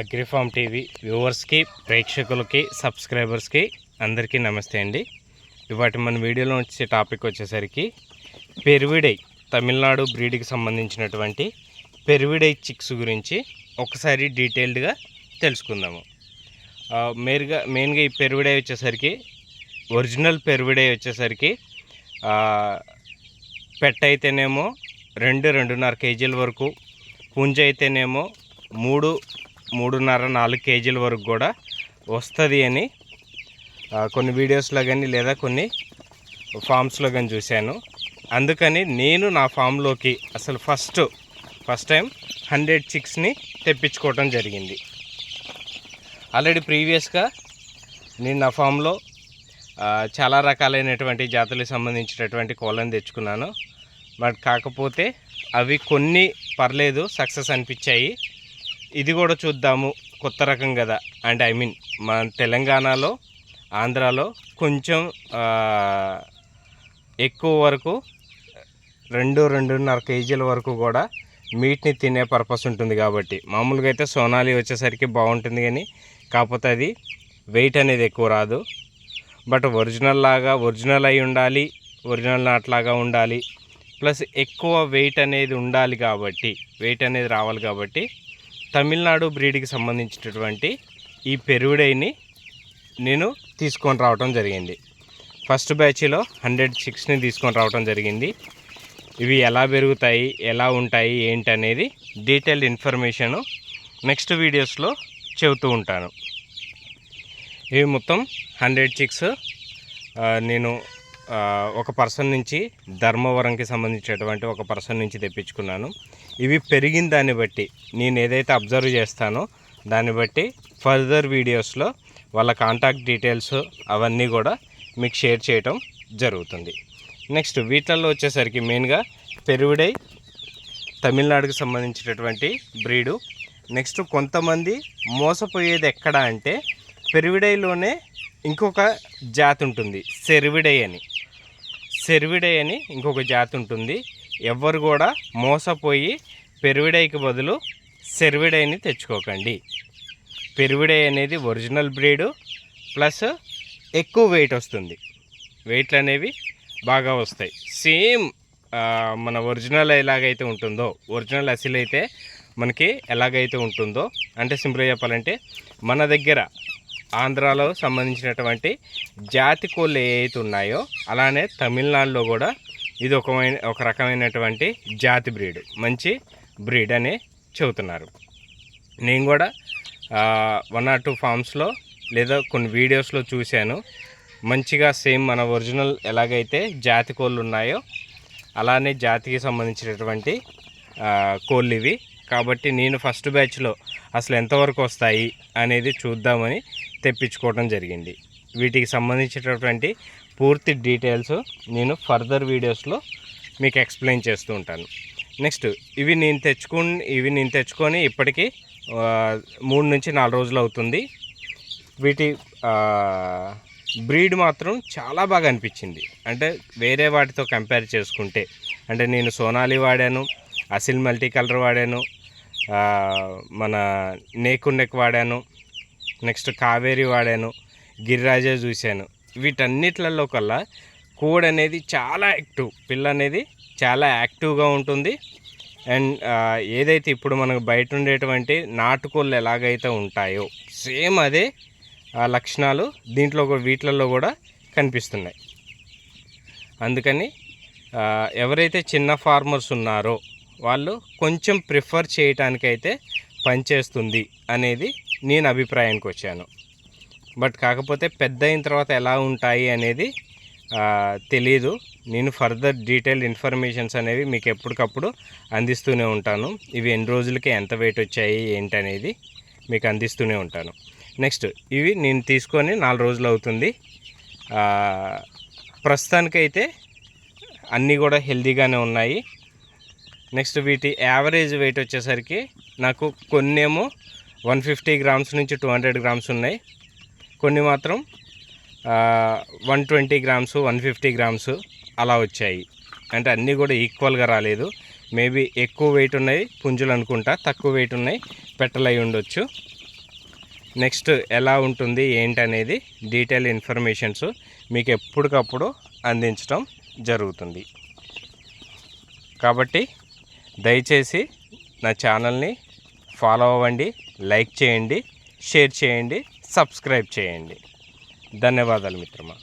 అగ్రిఫామ్ TV వ్యూవర్స్కి ప్రేక్షకులకి సబ్స్క్రైబర్స్కి అందరికీ నమస్తే అండి. ఇవాటి మన వీడియోలో వచ్చే టాపిక్ వచ్చేసరికి పెరువిడై తమిళనాడు బ్రీడ్కి సంబంధించినటువంటి పెరువిడై చిక్స్ గురించి ఒకసారి డీటెయిల్డ్గా తెలుసుకుందాము. మెయిన్గా మేరుగా మెయిన్గా ఈ పెరువిడై వచ్చేసరికి ఒరిజినల్ పెరువిడై వచ్చేసరికి పెట్ట అయితేనేమో రెండు రెండున్నర కేజీల వరకు పుంజ అయితేనేమో మూడు మూడున్నర నాలుగు కేజీల వరకు కూడా వస్తుంది అని కొన్ని వీడియోస్లో కానీ లేదా కొన్ని ఫామ్స్లో కానీ చూశాను. అందుకని నేను నా ఫామ్లోకి అసలు ఫస్ట్ ఫస్ట్ టైం హండ్రెడ్ చిక్స్ని తెప్పించుకోవటం జరిగింది. ఆల్రెడీ ప్రీవియస్గా నేను నా ఫామ్లో చాలా రకాలైనటువంటి జాతులకు సంబంధించినటువంటి కోళ్ళని తెచ్చుకున్నాను. బట్ కాకపోతే అవి కొన్ని పర్లేదు సక్సెస్ అనిపించాయి. ఇది కూడా చూద్దాము కొత్త రకం కదా. అండ్ ఐ మీన్ మన తెలంగాణలో ఆంధ్రాలో కొంచెం ఎక్కువ వరకు రెండు రెండున్నర కేజీల వరకు కూడా మీట్ని తినే పర్పస్ ఉంటుంది కాబట్టి. మామూలుగా అయితే సోనాలి వచ్చేసరికి బాగుంటుంది కానీ కాకపోతే అది వెయిట్ అనేది ఎక్కువ రాదు. బట్ ఒరిజినల్ లాగా ఒరిజినల్ అయి ఉండాలి ఒరిజినల్ నాట్లాగా ఉండాలి. ప్లస్ ఎక్కువ వెయిట్ అనేది ఉండాలి కాబట్టి వెయిట్ అనేది రావాలి కాబట్టి తమిళనాడు బ్రీడ్కి సంబంధించినటువంటి ఈ పెరుగుడైని నేను తీసుకొని రావటం జరిగింది. ఫస్ట్ బ్యాచ్లో హండ్రెడ్ సిక్స్ని తీసుకొని రావటం జరిగింది. ఇవి ఎలా పెరుగుతాయి ఎలా ఉంటాయి ఏంటి అనేది డీటెయిల్డ్ ఇన్ఫర్మేషను నెక్స్ట్ వీడియోస్లో చెబుతూ ఉంటాను. ఇవి మొత్తం హండ్రెడ్ చిక్స్ నేను ఒక పర్సన్ నుంచి ధర్మవరంకి సంబంధించినటువంటి ఒక పర్సన్ నుంచి తెప్పించుకున్నాను. ఇవి పెరిగిన దాన్ని బట్టి నేను ఏదైతే అబ్జర్వ్ చేస్తానో దాన్ని బట్టి ఫర్దర్ వీడియోస్లో వాళ్ళ కాంటాక్ట్ డీటెయిల్స్ అవన్నీ కూడా మీకు షేర్ చేయటం జరుగుతుంది. నెక్స్ట్ వీటిల్లో వచ్చేసరికి మెయిన్గా పెరుగుడై తమిళనాడుకు సంబంధించినటువంటి బ్రీడు. నెక్స్ట్ కొంతమంది మోసపోయేది ఎక్కడ అంటే పెరువిడైలోనే ఇంకొక జాతి ఉంటుంది సెరివిడై అని. సెరివిడై అని ఇంకొక జాతి ఉంటుంది. ఎవ్వరు కూడా మోసపోయి పెరువిడైకి బదులు సెరివిడైని తెచ్చుకోకండి. పెరువిడై అనేది ఒరిజినల్ బ్రీడు ప్లస్ ఎక్కువ వెయిట్ వస్తుంది. వెయిట్లు అనేవి బాగా వస్తాయి. సేమ్ మన ఒరిజినల్ ఎలాగైతే ఉంటుందో ఒరిజినల్ అసిల్ అయితే మనకి ఎలాగైతే ఉంటుందో అంటే సింపుల్గా చెప్పాలంటే మన దగ్గర ఆంధ్రాలో సంబంధించినటువంటి జాతి కోళ్ళు ఏవైతే ఉన్నాయో అలానే తమిళనాడులో కూడా ఇది ఒక ఒక రకమైనటువంటి జాతి బ్రీడ్. మంచి బ్రీడ్ అని చెబుతున్నారు. నేను కూడా వన్ ఆర్ టూ ఫామ్స్లో లేదా కొన్ని వీడియోస్లో చూశాను. మంచిగా సేమ్ మన ఒరిజినల్ ఎలాగైతే జాతి కోళ్ళు ఉన్నాయో అలానే జాతికి సంబంధించినటువంటి కోళ్ళు ఇవి కాబట్టి నేను ఫస్ట్ బ్యాచ్లో అసలు ఎంతవరకు వస్తాయి అనేది చూద్దామని తెప్పించుకోవడం జరిగింది. వీటికి సంబంధించినటువంటి పూర్తి డీటెయిల్స్ నేను ఫర్దర్ వీడియోస్లో మీకు ఎక్స్ప్లెయిన్ చేస్తూ ఉంటాను. నెక్స్ట్ ఇవి నేను తెచ్చుకుని ఇవి నేను తెచ్చుకొని ఇప్పటికీ మూడు నుంచి నాలుగు రోజులు అవుతుంది. వీటి బ్రీడ్ మాత్రం చాలా బాగా అనిపించింది. అంటే వేరే వాటితో కంపేర్ చేసుకుంటే అంటే నేను సోనాలి వాడాను అసిల్ మల్టీ కలర్ వాడాను మన నేకు నెక్ వాడాను నెక్స్ట్ కావేరి వాడాను గిరిరాజే చూశాను. వీటన్నిట్లలో కల్లా కోడ్ అనేది చాలా యాక్టివ్. పిల్ల అనేది చాలా యాక్టివ్గా ఉంటుంది. అండ్ ఏదైతే ఇప్పుడు మనకు బయట ఉండేటువంటి నాటుకోళ్ళు ఎలాగైతే ఉంటాయో సేమ్ అదే లక్షణాలు దీంట్లో వీటిలలో కూడా కనిపిస్తున్నాయి. అందుకని ఎవరైతే చిన్న ఫార్మర్స్ ఉన్నారో వాళ్ళు కొంచెం ప్రిఫర్ చేయటానికైతే పనిచేస్తుంది అనేది నేను అభిప్రాయానికి వచ్చాను. బట్ కాకపోతే పెద్ద అయిన తర్వాత ఎలా ఉంటాయి అనేది తెలీదు. నేను ఫర్దర్ డీటెయిల్ ఇన్ఫర్మేషన్స్ అనేవి మీకు ఎప్పటికప్పుడు అందిస్తూనే ఉంటాను. ఇవి ఎన్ని రోజులకి ఎంత వెయిట్ వచ్చాయి ఏంటి అనేది మీకు అందిస్తూనే ఉంటాను. నెక్స్ట్ ఇవి నేను తీసుకొని నాలుగు రోజులు అవుతుంది. ప్రస్తుతానికైతే అన్నీ కూడా హెల్తీగానే ఉన్నాయి. నెక్స్ట్ వీటి యావరేజ్ వెయిట్ వచ్చేసరికి నాకు కొన్నేమో వన్ ఫిఫ్టీ గ్రామ్స్ నుంచి టూ హండ్రెడ్ గ్రామ్స్ ఉన్నాయి. కొన్ని మాత్రం one twenty grams one fifty grams అలా వచ్చాయి. అంటే అన్నీ కూడా ఈక్వల్గా రాలేదు. మేబీ ఎక్కువ వెయిట్ ఉన్నాయి పుంజులు అనుకుంటా తక్కువ వెయిట్ ఉన్నాయి పెట్టలై ఉండొచ్చు. నెక్స్ట్ ఎలా ఉంటుంది ఏంటనేది డీటెయిల్ ఇన్ఫర్మేషన్స్ మీకు ఎప్పటికప్పుడు అందించడం జరుగుతుంది. కాబట్టి దయచేసి నా ఛానల్ని ఫాలో అవ్వండి లైక్ చేయండి షేర్ చేయండి. సబ్స్క్రైబ్ చేయండి. ధన్యవాదాలు మిత్రమా.